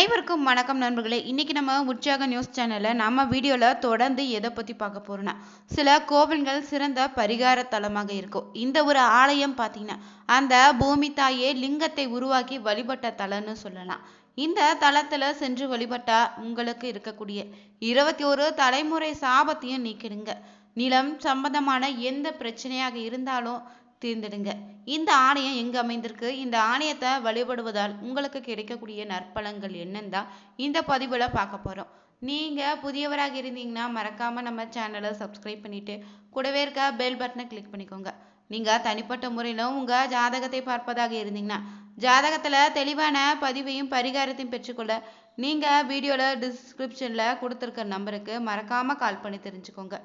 அனைவருக்கும் வணக்கம் நண்பர்களே. இன்னைக்கு நம்ம உற்சாக நியூஸ் சேனல்ல நம்ம வீடியோல தொடர்ந்து எதை பத்தி பார்க்க போறோம்னா சில கோவில்கள் சிறந்த பரிகார தலமாக இருக்கும். இந்த ஒரு ஆலயம் பாத்தீங்கன்னா அந்த பூமி தாயே லிங்கத்தை உருவாக்கி வழிபட்ட தலம்னு சொல்லலாம். இந்த தலத்துல சென்று வழிபட்டா உங்களுக்கு இருக்கக்கூடிய இருபத்தி ஒரு தலைமுறை சாபத்தையும் நீக்கிடுங்க. நிலம் சம்பந்தமான எந்த பிரச்சனையாக இருந்தாலும் தீர்ந்திடுங்க. இந்த ஆணையம் எங்க அமைந்திருக்கு? இந்த ஆணையத்தை வழிபடுவதால் உங்களுக்கு கிடைக்கக்கூடிய நற்பலன்கள் என்னன்னு தான் இந்த பதிவில் பார்க்க போறோம். நீங்க புதியவராக இருந்தீங்கன்னா மறக்காம நம்ம சேனலை சப்ஸ்கிரைப் பண்ணிட்டு கூடவே இருக்க பெல் பட்டனை கிளிக் பண்ணிக்கோங்க. நீங்க தனிப்பட்ட முறையிலும் உங்க ஜாதகத்தை பார்ப்பதாக இருந்தீங்கன்னா ஜாதகத்துல தெளிவான பதிவையும் பரிகாரத்தையும் பெற்றுக்கொள்ள நீங்க வீடியோல டிஸ்கிரிப்ஷன்ல கொடுத்துருக்க நம்பருக்கு மறக்காம கால் பண்ணி தெரிஞ்சுக்கோங்க.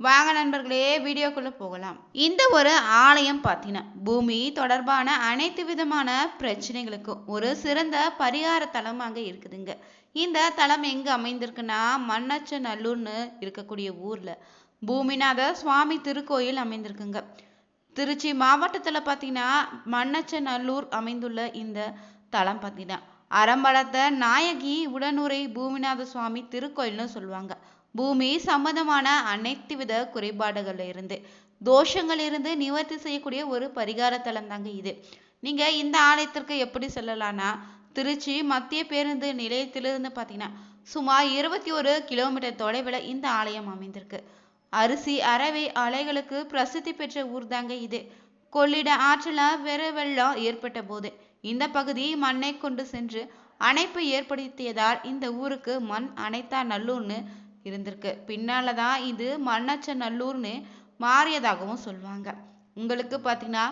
வாங்க நண்பர்களே வீடியோக்குள்ளே போகலாம். இந்த ஒரு ஆலயம் பார்த்தீங்கன்னா பூமி தொடர்பான அனைத்து விதமான பிரச்சனைகளுக்கும் ஒரு சிறந்த பரிகார தலம் அங்கே இருக்குதுங்க. இந்த தலம் எங்க அமைந்திருக்குன்னா மண்ணச்சநல்லூர்னு இருக்கக்கூடிய ஊர்ல. பூமிநாத சுவாமி திருக்கோயில் அமைந்திருக்குங்க. திருச்சி மாவட்டத்துல பார்த்தீங்கன்னா மண்ணச்சநல்லூர் அமைந்துள்ள இந்த தலம் பார்த்தீங்கன்னா அறம்பலத்த நாயகி உடனுரை பூமிநாத சுவாமி திருக்கோயில்னு சொல்லுவாங்க. பூமி சம்பந்தமான அனைத்து வித குறைபாடுகள்ல இருந்து தோஷங்கள் இருந்து நிவர்த்தி செய்யக்கூடிய ஒரு பரிகார தலம் தாங்க இது. நீங்க இந்த ஆலயத்திற்கு எப்படி செல்லலாம்னா திருச்சி மத்திய பேருந்து நிலையத்திலிருந்து பார்த்தீங்கன்னா சுமார் இருபத்தி ஒரு கிலோமீட்டர் தொலைவில் இந்த ஆலயம் அமைந்திருக்கு. அரிசி அறவை அலைகளுக்கு பிரசித்தி பெற்ற ஊர் தாங்க இது. கொள்ளிட ஆற்றில் வெற வெள்ளம் ஏற்பட்ட போது இந்த பகுதி மண்ணை கொண்டு சென்று அணைப்பு ஏற்படுத்தியதால் இந்த ஊருக்கு மண் அணைத்தா நல்லூர்னு இருந்திருக்கு. பின்னால் தான் இது மண்ணச்ச நல்லூர்னு மாறியதாகவும் சொல்லுவாங்க உங்களுக்கு பார்த்தீங்கன்னா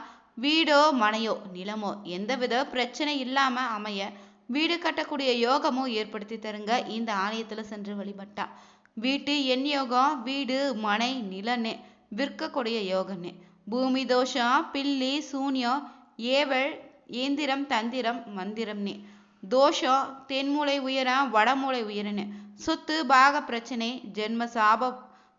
வீடோ மனையோ நிலமோ எந்தவித பிரச்சனை இல்லாம அமைய வீடு கட்டக்கூடிய யோகமும் ஏற்படுத்தி தருங்க. இந்த ஆலயத்துல சென்று வழிபட்டா. வீட்டு எண் யோகம் வீடு மனை நிலன்னு விற்கக்கூடிய யோகன்னு. பூமி தோஷம் பில்லி சூன்யம் ஏவல் ஏந்திரம் தந்திரம் மந்திரம்னு. தோஷம் தென்மூளை உயரம் வடமூளை உயரன்னு. சொத்து பாக பிரச்சனை ஜென்ம சாப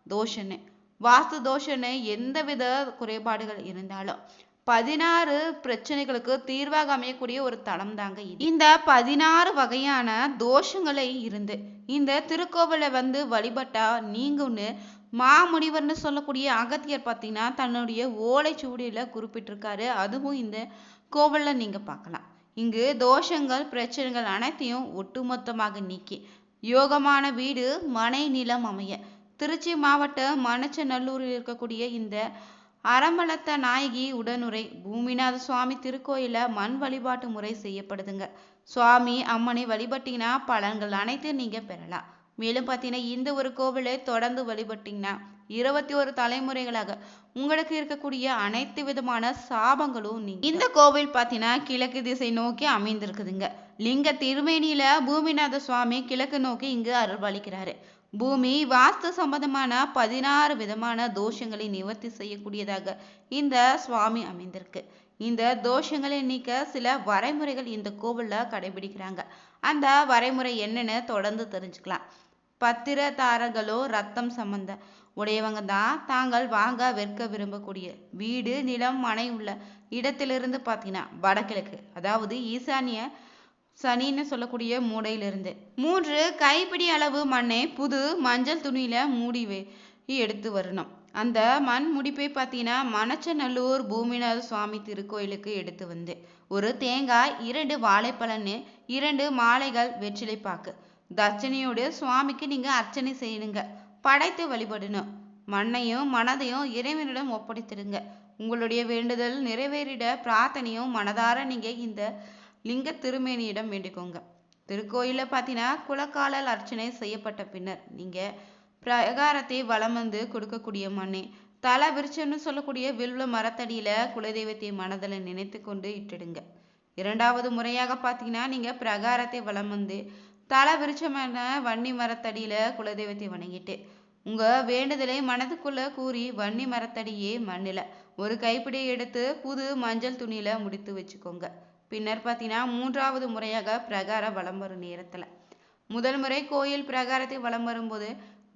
தோஷன்னு. வாஸ்து தோஷன்னு எந்தவித குறைபாடுகள் இருந்தாலும் பதினாறு பிரச்சனைகளுக்கு தீர்வாக அமையக்கூடிய ஒரு தளம் தாங்க இந்த பதினாறு வகையான தோஷங்களை இருந்து இந்த திருக்கோவிலை வந்து வழிபட்டா நீங்கும்னு மாமுனிவர்னு சொல்லக்கூடிய அகத்தியர் பார்த்தீங்கன்னா தன்னுடைய ஓலைச்சுவடியில் குறிப்பிட்டிருக்காரு. அதுவும் இந்த கோவிலில் நீங்க பார்க்கலாம். இங்கு தோஷங்கள் பிரச்சனைகள் அனைத்தையும் ஒட்டுமொத்தமாக நீக்கி யோகமான வீடு மனை நிலம் அமைய. திருச்சி மாவட்ட மணச்சநல்லூரில் இருக்கக்கூடிய இந்த அறமளத்த நாயகி உடனுரை பூமிநாத சுவாமி திருக்கோயில மண் வழிபாட்டு முறை செய்யப்படுதுங்க. சுவாமி அம்மனை வழிபட்டீங்கன்னா பலன்கள் அனைத்தையும் நீங்க பெறலாம். மேலும் பார்த்தீங்கன்னா இந்த ஒரு கோவிலை தொடர்ந்து வழிபட்டீங்கன்னா இருபத்தி ஒரு தலைமுறைகளாக உங்களுக்கு இருக்கக்கூடிய அனைத்து விதமான சாபங்களும் நீங்க இந்த கோவில் பார்த்தீங்கன்னா கிழக்கு திசை நோக்கி அமைந்திருக்குதுங்க. லிங்க திருமேனியில பூமிநாத சுவாமி கிழக்கு நோக்கி இங்கு அருள்பாலிக்கிறாரு பூமி வாஸ்து சம்பந்தமான பதினாறு விதமான தோஷங்களை நிவர்த்தி செய்யக்கூடியதாக இந்த சுவாமி அமைந்திருக்கு. இந்த தோஷங்களை நீக்க சில வரைமுறைகள் இந்த கோவில்ல கடைபிடிக்கிறாங்க. அந்த வரைமுறை என்னன்னு தொடர்ந்து தெரிஞ்சுக்கலாம். பத்திரதாரர்களோ ரத்தம் சம்பந்த உடையவங்க தான் தாங்கள் வாங்க விற்க விரும்பக்கூடிய வீடு நிலம் மனை உள்ள இடத்திலிருந்து பார்த்தீங்கன்னா வடகிழக்கு அதாவது ஈசானிய சனின்னு சொல்லக்கூடிய மூடையிலிருந்து. மூன்று கைப்பிடி அளவு மண்ணை புது மஞ்சள் துணியில மூடி எடுத்து வரணும். அந்த மண் முடிப்பை பார்த்தீங்கன்னா மணச்சநல்லூர் பூமிநாத சுவாமி திருக்கோயிலுக்கு எடுத்து வந்து ஒரு தேங்காய் இரண்டு வாழைப்பழன்னு இரண்டு மாலைகள் வெற்றிலை பாக்கு. தட்சணையோடு சுவாமிக்கு நீங்க அர்ச்சனை செய்யணுங்க. படைத்து வழிபடணும். மண்ணையும் மனதையும் இறைவனிடம் ஒப்படைத்திடுங்க உங்களுடைய வேண்டுதல் நிறைவேறிட பிரார்த்தனையும் மனதார நீங்க இந்த லிங்க திருமேனியிடம் வேண்டிக்கோங்க. திருக்கோயிலில் பார்த்தீங்கன்னா குலக்காலல் அர்ச்சனை செய்யப்பட்ட பின்னர் நீங்கள் பிரகாரத்தை வலம் வந்து கொடுக்கக்கூடிய மண்ணே. தல விருச்சம்னு சொல்லக்கூடிய வில்வ மரத்தடியில் குலதெய்வத்தை மனதில் நினைத்து கொண்டு இட்டுடுங்க. இரண்டாவது முறையாக பார்த்தீங்கன்னா நீங்கள் பிரகாரத்தை வலம் வந்து தல விருச்சமான வன்னி மரத்தடியில் குலதெய்வத்தை வணங்கிட்டு உங்கள் வேண்டுதலை மனதுக்குள்ளே கூறி வன்னி மரத்தடியே மண்ணில் ஒரு கைப்பிடி எடுத்து புது மஞ்சள் துணியில் முடித்து வச்சுக்கோங்க. பின்னர் பார்த்தீங்கன்னா மூன்றாவது முறையாக பிரகார வலம் வரும் நேரத்துல. முதல் முறை கோயில் பிரகாரத்தை வலம் வரும்போது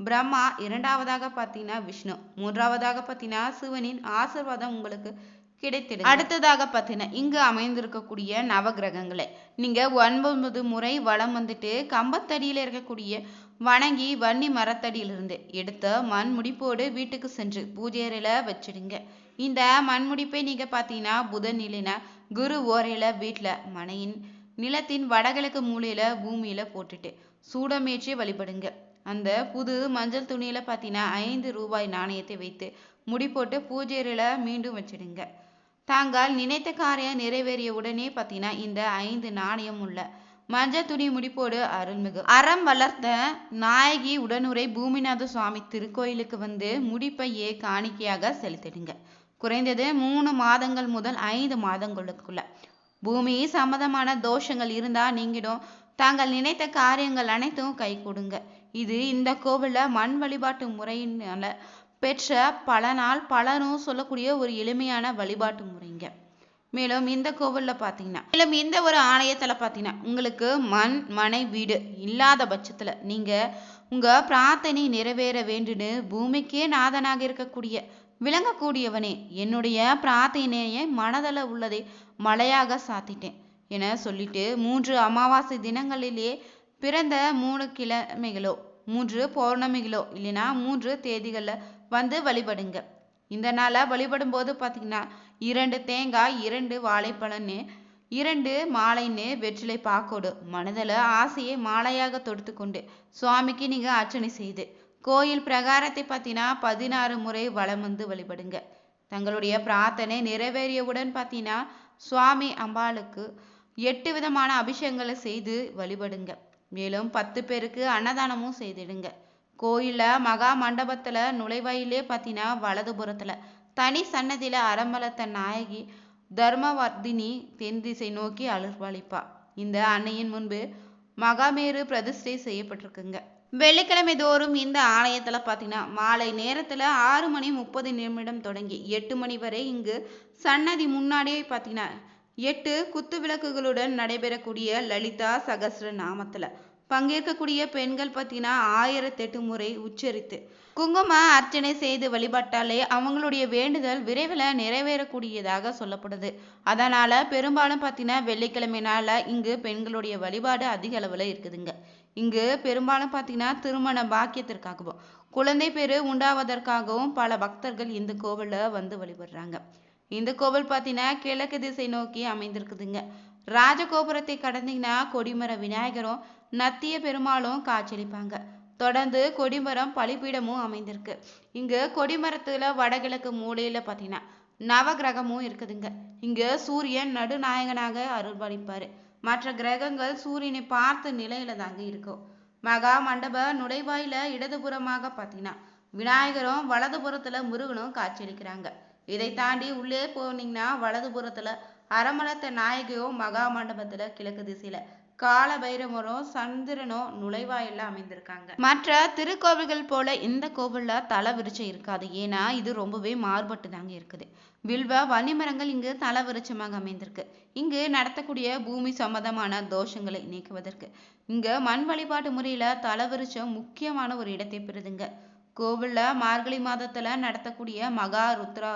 பிரம்மா இரண்டாவதாக பார்த்தீங்கன்னா விஷ்ணு மூன்றாவதாக பார்த்தீங்கன்னா சிவனின் ஆசிர்வாதம் உங்களுக்கு கிடைத்திடும் அடுத்ததாக பார்த்தீங்கன்னா இங்கு அமைந்திருக்கக்கூடிய நவகிரகங்களை நீங்க ஒன்பது முறை வளம் வந்துட்டு கம்பத்தடியில இருக்கக்கூடிய வணங்கி வன்னி மரத்தடியிலிருந்து எடுத்த மண் முடிப்போடு வீட்டுக்கு சென்று பூஜை வச்சிடுங்க. இந்த மண்முடிப்பை நீங்க பார்த்தீங்கன்னா புதன் இல்லைன்னா குரு ஓரையில வீட்டுல மனையின் நிலத்தின் வடகிழக்கு மூலையில பூமியில போட்டுட்டு சூடமேற்றி வழிபடுங்க. அந்த புது மஞ்சள் துணியில பார்த்தீங்கன்னா ஐந்து ரூபாய் நாணயத்தை வைத்து முடி போட்டு பூஜையில மீண்டும் வச்சிடுங்க. தாங்கள் நினைத்த காரியம் நிறைவேறிய உடனே பார்த்தீங்கன்னா இந்த ஐந்து நாணயம் உள்ள மஞ்சள் துணி முடிப்போடு அருள்மிகு. அறம் வளர்த்த நாயகி உடனுரை பூமிநாத சுவாமி திருக்கோயிலுக்கு வந்து முடிப்பையே காணிக்கையாக செலுத்திடுங்க. குறைந்தது மூணு மாதங்கள் முதல் ஐந்து மாதங்களுக்குள்ள. பூமி சம்மதமான தோஷங்கள் இருந்தா நீங்கிடும். தாங்கள் நினைத்த காரியங்கள் அனைத்தும் கை கொடுங்க. இது இந்த கோவில்ல மண் வழிபாட்டு முறையினால பெற்ற பலனால் பலரும் சொல்லக்கூடிய ஒரு எளிமையான வழிபாட்டு முறைங்க. மேலும் இந்த கோவில்ல பாத்தீங்கன்னா மேலும் இந்த ஒரு ஆலயத்தில் பாத்தீங்கன்னா உங்களுக்கு மண் மனை வீடு இல்லாத பட்சத்துல நீங்க உங்க பிரார்த்தனை நிறைவேற வேண்டுன்னு பூமிக்கே நாதனாக இருக்கக்கூடிய விளங்கக்கூடியவனே என்னுடைய பிரார்த்தனையை மனதள உள்ளதை மலையாக சாத்திட்டேன் என சொல்லிட்டு மூன்று அமாவாசை தினங்களிலே பிறந்த மூணு கிழமைகளோ மூன்று பௌர்ணமிகளோ இல்லைன்னா மூன்று தேதிகளில் வந்து வழிபடுங்க. இந்த நாளை வழிபடும் போது பார்த்தீங்கன்னா இரண்டு தேங்காய் இரண்டு வாழைப்பழம்னு இரண்டு மாலைன்னு வெற்றிலை பாக்கோடு மனதில் ஆசையை மாலையாக தொடுத்து கொண்டு சுவாமிக்கு நீங்கள் அர்ச்சனை செய்து கோயில் பிரகாரத்தை பார்த்தீங்கன்னா பதினாறு முறை வலம் வந்து வழிபடுங்க. தங்களுடைய பிரார்த்தனை நிறைவேறியவுடன் பார்த்தீங்கன்னா சுவாமி அம்பாளுக்கு எட்டு விதமான அபிஷேகங்களை செய்து வழிபடுங்க. மேலும் பத்து பேருக்கு அன்னதானமும் செய்திடுங்க. கோயில்ல மகா மண்டபத்துல நுழைவாயிலே பார்த்தீங்கன்னா வலதுபுறத்தில் தனி சன்னதியில அரம்பலத்த நாயகி தர்மவர்தினி தென் திசை நோக்கி அருள்பாலிப்பா இந்த அன்னையின் முன்பு மகாமேரு பிரதிஷ்டை செய்யப்பட்டிருக்குங்க. வெள்ளிக்கிழமை தோறும் இந்த ஆலயத்துல பார்த்தீங்கன்னா மாலை நேரத்துல ஆறு மணி முப்பது நிமிடம் தொடங்கி எட்டு மணி வரை இங்கு சன்னதி முன்னாடியே பார்த்தீங்கன்னா எட்டு குத்து விளக்குகளுடன் நடைபெறக்கூடிய லலிதா சகஸ்ர நாமத்துல. பங்கேற்கக்கூடிய பெண்கள் பார்த்தீங்கன்னா ஆயிரத்தெட்டு முறை உச்சரித்து. குங்கும அர்ச்சனை செய்து வழிபட்டாலே அவங்களுடைய வேண்டுதல் விரைவில் நிறைவேறக்கூடியதாக சொல்லப்படுது. அதனால பெரும்பாலும் பார்த்தீங்கன்னா வெள்ளிக்கிழமை இங்கு பெண்களுடைய வழிபாடு அதிக அளவில் இருக்குதுங்க. இங்கு பெரும்பாலும் பார்த்தீங்கன்னா திருமண பாக்கியத்திற்காகவும் குழந்தை பேரு உண்டாவதற்காகவும் பல பக்தர்கள் இந்த கோவிலில் வந்து வழிபடுறாங்க. இந்த கோவில் பார்த்தீங்கன்னா கிழக்கு திசை நோக்கி அமைந்திருக்குதுங்க. ராஜகோபுரத்தை கடந்தீங்கன்னா கொடிமர விநாயகரும் நத்திய பெருமாளும் காட்சியளிப்பாங்க. தொடர்ந்து கொடிமரம் பலிபீடமும் அமைந்திருக்கு. இங்கு கொடிமரத்துல வடகிழக்கு மூலையில பார்த்தீங்கன்னா நவகிரகமும் இருக்குதுங்க. இங்க சூரியன் நடுநாயகனாக அருள்பாலிப்பாரு மற்ற கிரகங்கள் சூரியனை பார்த்த நிலையில தாங்க இருக்கும் மகா மண்டப நுழைவாயில இடதுபுறமாக பார்த்தீங்கன்னா விநாயகரும் வலதுபுறத்துல முருகனும் காட்சியளிக்கிறாங்க. இதை தாண்டி உள்ளே போனீங்கன்னா வலதுபுறத்துல அரமலத்த நாயகியும் மகா மண்டபத்துல கிழக்கு திசையில கால பைரவரும் சந்திரனும் நுழைவாயில அமைந்திருக்காங்க. மற்ற திருக்கோவில்கள் போல இந்த கோவில்ல தலை விருட்சம் இருக்காது. ஏன்னா இது ரொம்பவே மாறுபட்டு தாங்க இருக்குது. வில்வ வன்னிமரங்கள் இங்கு தலை விருட்சமாக அமைந்திருக்கு. இங்கு நடத்தக்கூடிய பூமி சம்பந்தமான தோஷங்களை நீக்குவதற்கு இங்க மண் வழிபாட்டு முறையில தலை விருட்சம் முக்கியமான ஒரு இடத்தை பெறுதுங்க. கோவில்ல மார்கழி மாதத்துல நடத்தக்கூடிய மகா ருத்ரா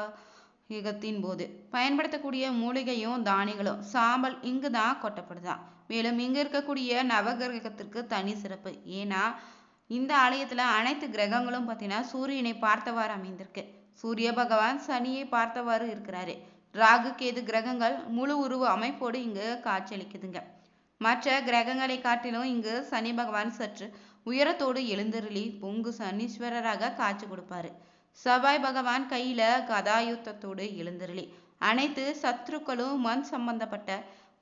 யுகத்தின் போது பயன்படுத்தக்கூடிய மூலிகையும் தானியங்களும் சாம்பல் இங்கு தான் கொட்டப்படுதான் மேலும் இங்க இருக்கக்கூடிய நவகிரகத்திற்கு தனி சிறப்பு. ஏன்னா இந்த ஆலயத்துல அனைத்து கிரகங்களும் பார்த்தீங்கன்னா சூரியனை பார்த்தவாறு அமைந்திருக்கு. சூரிய பகவான் சனியை பார்த்தவாறு இருக்கிறாரு. ராகு கேது கிரகங்கள் முழு உருவ அமைப்போடு இங்கு காட்சியளிக்குதுங்க. மற்ற கிரகங்களை காட்டிலும் இங்கு சனி பகவான் சற்று உயரத்தோடு எழுந்தருளி பொங்கு சனீஸ்வரராக காட்சி கொடுப்பாரு. செவ்வாய் பகவான் கையில கதாயுத்தத்தோடு எழுந்தருளி. அனைத்து சத்ருக்களும் மண் சம்பந்தப்பட்ட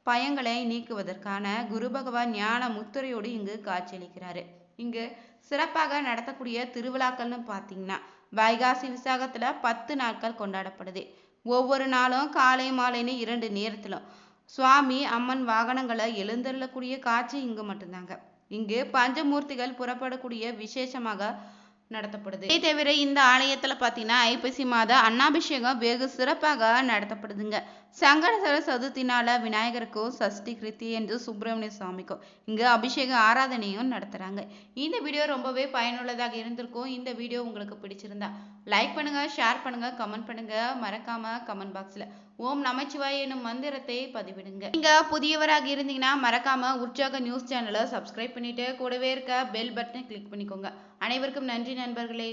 பயங்களை நீக்குவதற்கான குரு பகவான் ஞான முத்திரையோடு இங்கு காட்சியளிக்கிறாரு. இங்கு சிறப்பாக நடத்தக்கூடிய திருவிழாக்கள்னு பார்த்தீங்கன்னா வைகாசி விசாகத்துல பத்து நாட்கள் கொண்டாடப்படுது. ஒவ்வொரு நாளும் காலை மாலைன்னு இரண்டு நேரத்திலும் சுவாமி அம்மன் வாகனங்களை எழுந்தருளக்கூடிய காட்சி இங்கு மட்டும்தாங்க. இங்கு பஞ்சமூர்த்திகள் புறப்படக்கூடிய விசேஷமாக நடத்தப்படுது. இதே தவிர இந்த ஆலயத்துல பார்த்தீங்கன்னா ஐப்பசி மாத அன்னாபிஷேகம் வெகு சிறப்பாக நடத்தப்படுதுங்க. சங்கடசர சதுர்த்தினால விநாயகருக்கும் சஷ்டி கிருத்தி என்று சுப்பிரமணிய சுவாமிக்கும் இங்க அபிஷேக ஆராதனையும் நடத்துறாங்க. இந்த வீடியோ ரொம்பவே பயனுள்ளதாக இருந்திருக்கும். இந்த வீடியோ உங்களுக்கு பிடிச்சிருந்தா லைக் பண்ணுங்க ஷேர் பண்ணுங்க கமெண்ட் பண்ணுங்க. மறக்காம கமெண்ட் பாக்ஸ்ல ஓம் நமச்சிவாய் எனும் மந்திரத்தை பதிவிடுங்க. நீங்க புதியவராக இருந்தீங்கன்னா மறக்காம உற்சாக நியூஸ் சேனலை சப்ஸ்கிரைப் பண்ணிட்டு கூடவே இருக்க பெல் பட்டனை கிளிக் பண்ணிக்கோங்க. அனைவருக்கும் நன்றி நண்பர்களே.